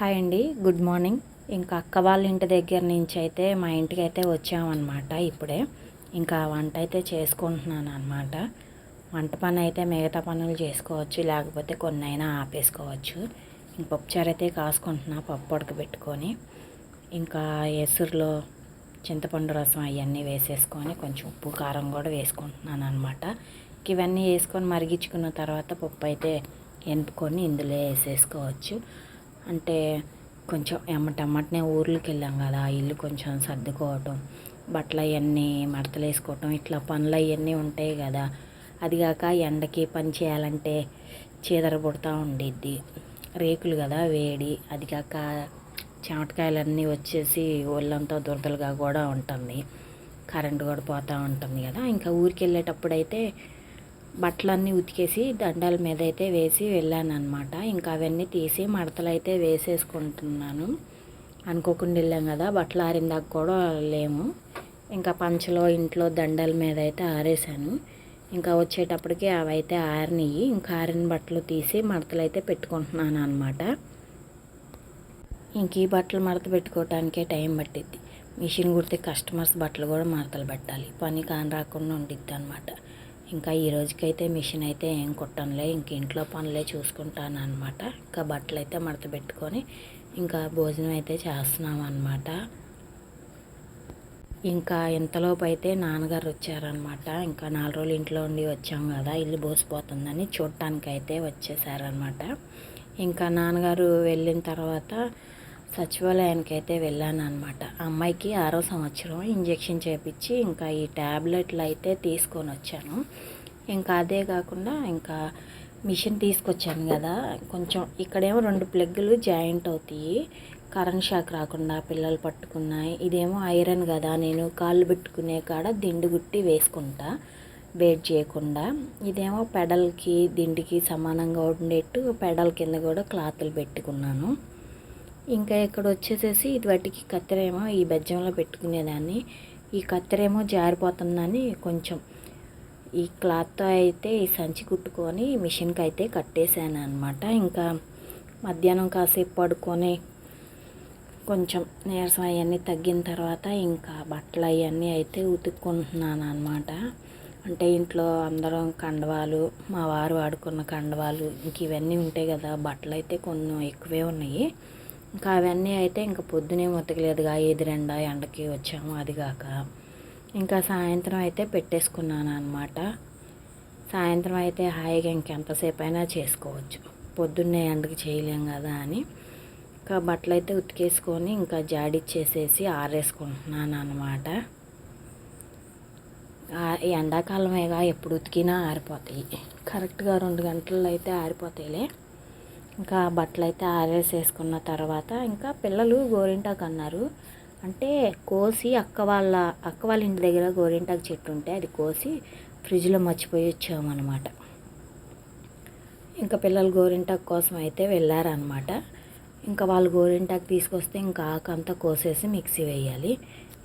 Hi అండి good morning. ఇంకా అక్క వాళ్ళ ఇంటి దగ్గర నుంచి అయితే మా ఇంటికి అయితే వచ్చామన్నమాట ఇప్పుడే. ఇంకా వంట అయితే చేసుకుంటున్నాను అనమాట వంట పని అయితే మిగతా పనులు చేసుకోవచ్చు లేకపోతే కొన్ని అయినా ఆపేసుకోవచ్చు. ఇంక పప్పుచారు అయితే కాసుకుంటున్నా పప్పు ఉడకబెట్టుకొని. ఇంకా ఎసురులో చింతపండు రసం అవన్నీ వేసేసుకొని కొంచెం ఉప్పు కారం కూడా వేసుకుంటున్నాను అనమాట ఇవన్నీ వేసుకొని మరిగించుకున్న తర్వాత పప్పు అయితే ఎనుపుకొని ఇందులో వేసేసుకోవచ్చు. అంటే కొంచెం ఎమ్మటెమ్మటనే ఊర్లోకి వెళ్ళాం కదా ఇల్లు కొంచెం సర్దుకోవటం బట్టలు అవన్నీ మడతలు వేసుకోవటం ఇట్లా పనులు అవన్నీ ఉంటాయి కదా. అది కాక ఎండకి పని చేయాలంటే చీదర పుడతా ఉండిద్ది. రేకులు కదా వేడి అది కాక చెమటకాయలన్నీ వచ్చేసి ఒళ్ళంతా దురదలుగా కూడా ఉంటుంది. కరెంటు కూడా పోతూ ఉంటుంది కదా. ఇంకా ఊరికి వెళ్ళేటప్పుడు అయితే బట్టలన్నీ ఉతికేసి దండాల మీద అయితే వేసి వెళ్ళాను అనమాట ఇంకా అవన్నీ తీసి మడతలు అయితే వేసేసుకుంటున్నాను. అనుకోకుండా వెళ్ళాం కదా బట్టలు ఆరిందాక కూడా లేము. ఇంకా పంచలో ఇంట్లో దండాల మీద అయితే ఆరేసాను ఇంకా వచ్చేటప్పటికి అవి అయితే ఆరినవి ఇంకా ఆరిన బట్టలు తీసి మడతలు అయితే పెట్టుకుంటున్నాను అనమాట ఇంక ఈ బట్టలు మడత పెట్టుకోవటానికే టైం పట్టిద్ది. మిషన్ కుడితే కస్టమర్స్ బట్టలు కూడా మడతలు పెట్టాలి. పని కాని రాకుండా ఉండిద్ది అనమాట ఇంకా ఈ రోజుకైతే మిషన్ అయితే ఏం కుట్టనులే ఇంక ఇంట్లో పనులే చూసుకుంటాను అనమాట ఇంకా బట్టలు అయితే మడత పెట్టుకొని ఇంకా భోజనం అయితే చేస్తున్నాం అనమాట ఇంకా ఇంతలోపు అయితే నాన్నగారు వచ్చారనమాట ఇంకా నాలుగు రోజులు ఇంట్లో ఉండి వచ్చాం కదా ఇల్లు బోసిపోతుందని చూడటానికి అయితే వచ్చేసారనమాట ఇంకా నాన్నగారు వెళ్ళిన తర్వాత సచివాలయానికి అయితే వెళ్ళాను అనమాట అమ్మాయికి ఆరో సంవత్సరం ఇంజెక్షన్ చేపించి ఇంకా ఈ ట్యాబ్లెట్లు అయితే తీసుకొని వచ్చాను. ఇంకా అదే కాకుండా ఇంకా మిషన్ తీసుకొచ్చాను కదా. కొంచెం ఇక్కడేమో రెండు ప్లగ్గులు జాయింట్ అవుతాయి. కరెంట్ షాక్ రాకుండా పిల్లలు పట్టుకున్నాయి. ఇదేమో ఐరన్ కదా. నేను కాళ్ళు పెట్టుకునే కాడ దిండు గుట్టి వేసుకుంటా. వేట్ చేయకుండా. ఇదేమో పెడల్కి దిండికి సమానంగా ఉండేట్టు పెడల్ కింద కూడా క్లాతులు పెట్టుకున్నాను. ఇంకా ఇక్కడ వచ్చేసేసి ఇది వాటికి కత్తెరేమో ఈ బెజ్జంలో పెట్టుకునేదాన్ని. ఈ కత్తెరేమో జారిపోతుందని కొంచెం ఈ క్లాత్తో అయితే ఈ సంచి కుట్టుకొని మిషన్కి అయితే కట్టేశాను అనమాట ఇంకా మధ్యాహ్నం కాసేపు పడుకొని కొంచెం నీరసం అవన్నీ తగ్గిన తర్వాత ఇంకా బట్టలు అవన్నీ అయితే ఉతుక్కుంటున్నాను అనమాట అంటే ఇంట్లో అందరం కండవాలు మా వారు వాడుకున్న కండవాలు ఇంక ఇవన్నీ ఉంటాయి కదా బట్టలు అయితే కొన్ని ఎక్కువే ఉన్నాయి. ఇంకా అవన్నీ అయితే ఇంకా పొద్దునే ఉతకలేదుగా ఎదురెండ ఎండకి వచ్చాము అది కాక ఇంకా సాయంత్రం అయితే పెట్టేసుకున్నాను అనమాట సాయంత్రం అయితే హాయిగా ఇంకెంతసేపు అయినా చేసుకోవచ్చు. పొద్దున్నే ఎండకి చేయలేం కదా అని. ఇంకా బట్టలు అయితే ఉతికేసుకొని ఇంకా జాడిచ్చేసేసి ఆరేసుకుంటున్నాను అనమాట ఎండాకాలమేగా ఎప్పుడు ఉతికినా ఆరిపోతాయి. కరెక్ట్గా రెండు గంటల్లో అయితే ఆరిపోతాయిలే. ఇంకా బట్టలు అయితే ఆరేసేసుకున్న తర్వాత ఇంకా పిల్లలు గోరింటాకు అన్నారు. అంటే కోసి అక్క వాళ్ళ అక్క వాళ్ళ ఇంటి దగ్గర గోరింటాకు చెట్టు ఉంటే అది కోసి ఫ్రిడ్జ్లో మర్చిపోయి వచ్చామన్నమాట. ఇంకా పిల్లలు గోరింటాకు కోసం అయితే వెళ్ళారనమాట ఇంకా వాళ్ళు గోరింటాకు తీసుకొస్తే ఇంకా ఆకంతా కోసేసి మిక్సీ వేయాలి.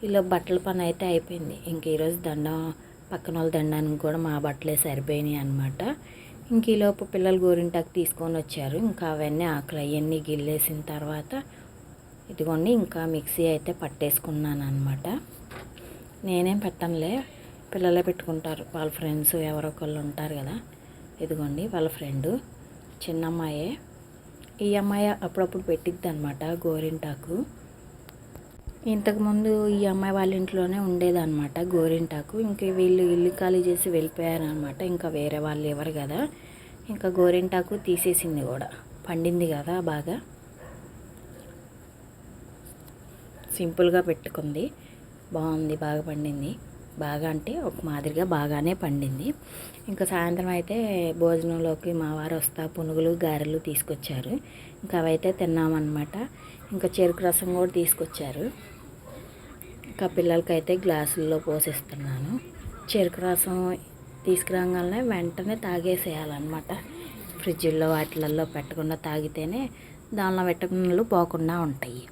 ఇలా బట్టల పని అయితే అయిపోయింది. ఇంక ఈరోజు దండం పక్కన వాళ్ళ దండానికి కూడా మా బట్టలే సరిపోయినాయి అనమాట ఇంక ఈలోపు పిల్లలు గోరింటాకు తీసుకొని వచ్చారు. ఇంకా అవన్నీ ఆకులు అవన్నీ గిల్లేసిన తర్వాత ఇదిగోండి ఇంకా మిక్సీ అయితే పట్టేసుకున్నాను అనమాట నేనేం పెట్టనులే పిల్లలే పెట్టుకుంటారు. వాళ్ళ ఫ్రెండ్స్ ఎవరో ఒకళ్ళు ఉంటారు కదా. ఇదిగోండి వాళ్ళ ఫ్రెండు చిన్న అమ్మాయే ఈ అమ్మాయి అప్పుడప్పుడు పెట్టిద్ది అనమాట గోరింటాకు. ఇంతకుముందు ఈ అమ్మాయి వాళ్ళ ఇంట్లోనే ఉండేదన్నమాట గోరింటాకు. ఇంకా వీళ్ళు ఇల్లు ఖాళీ చేసి వెళ్ళిపోయారనమాట ఇంకా వేరే వాళ్ళు ఎవరు కదా. ఇంకా గోరింటాకు తీసేసింది కూడా పండింది కదా బాగా. సింపుల్గా పెట్టుకుంది బాగుంది బాగా పండింది. బాగా అంటే ఒక మాదిరిగా బాగానే పండింది. ఇంకా సాయంత్రం అయితే భోజనంలోకి మా వారు వస్తా పునుగులు గారెలు తీసుకొచ్చారు. ఇంకా అవైతే తిన్నామన్నమాట. ఇంకా చెరుకు రసం కూడా తీసుకొచ్చారు. ఇంకా పిల్లలకైతే గ్లాసుల్లో పోసిస్తున్నాను. చెరుకు రసం తీసుకురాగానే వెంటనే తాగేసేయాలన్నమాట. ఫ్రిడ్జ్లో వాటిలల్లో పెట్టకుండా తాగితేనే దానిలో పెట్టకుండా పోకుండా ఉంటాయి.